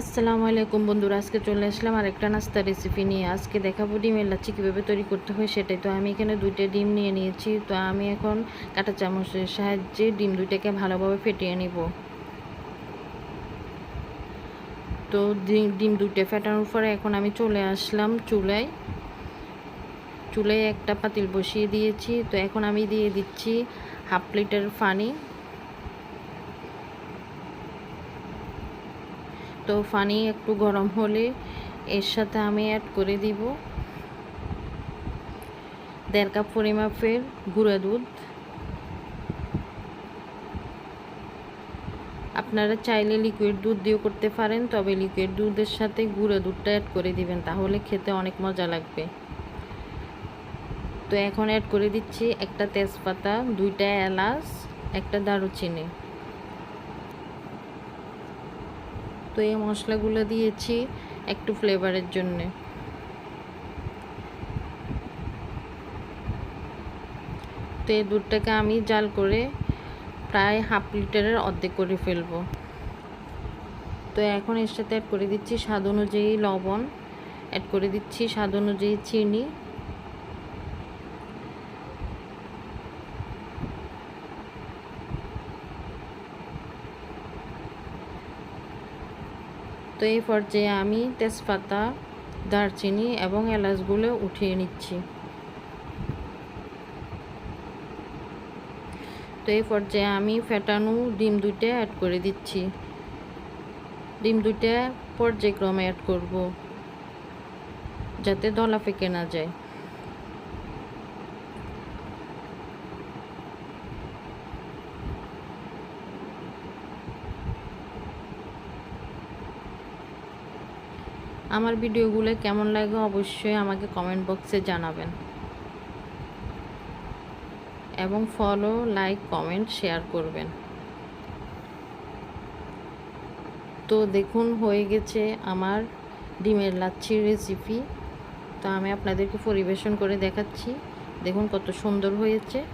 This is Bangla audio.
আসসালামু আলাইকুম বন্ধুরা, আজকে চলে আসলাম আরেকটা নাস্তা রেসিপি নিয়ে। আজকে দেখাবো ডিমের লাচ্ছি কীভাবে তৈরি করতে হয় সেটাই। তো আমি এখানে দুইটা ডিম নিয়ে নিয়েছি। তো আমি এখন কাঁটা চামচের সাহায্যে ডিম দুইটাকে ভালোভাবে ফেটিয়ে নিব। তো ডিম ডিম দুইটা ফেটানোর পরে এখন আমি চলে আসলাম চুলায়। চুলায় একটা পাতিল বসিয়ে দিয়েছি। তো এখন আমি দিয়ে দিচ্ছি হাফ লিটার পানি। তো পানি একটু গরম হলে এর সাথে আমি অ্যাড করে দিব দেড় কাপ পরিমাপের গুঁড়া দুধ। আপনারা চাইলে লিকুইড দুধ দিয়েও করতে পারেন, তবে লিকুইড দুধের সাথে গুঁড়ো দুধটা অ্যাড করে দিবেন, তাহলে খেতে অনেক মজা লাগবে। তো এখন অ্যাড করে দিচ্ছি একটা তেজপাতা, দুইটা এলাচ, একটা দারুচিনি। তো এই মশলাগুলো দিয়েছি একটু ফ্লেভারের জন্যে। তো এই দুধটাকে আমি জাল করে প্রায় হাফ লিটারের অর্ধেক করে ফেলব। তো এখন এর সাথে অ্যাড করে দিচ্ছি স্বাদ অনুযায়ী লবণ অ্যাড করে দিচ্ছি স্বাদ অনুযায়ী চিনি তো এই পর্যায়ে আমি তেজপাতা, দারচিনি এবং এলাচগুলো উঠিয়ে নিচ্ছি। তো এই পর্যায়ে আমি ফেটানো ডিম দুইটা অ্যাড করে দিচ্ছি। ডিম দুইটা পর্যায়ক্রমে অ্যাড করব, যাতে দলা পেকে না যায়। আমার ভিডিওগুলো কেমন লাগে অবশ্যই আমাকে কমেন্ট বক্সে জানাবেন। এবং ফলো লাইক কমেন্ট শেয়ার করবেন। তো দেখুন, হয়ে গেছে আমার ডিমের লাচ্ছির রেসিপি তো আমি আপনাদেরকে পরিবেশন করে দেখাচ্ছি। দেখুন কত সুন্দর হয়েছে।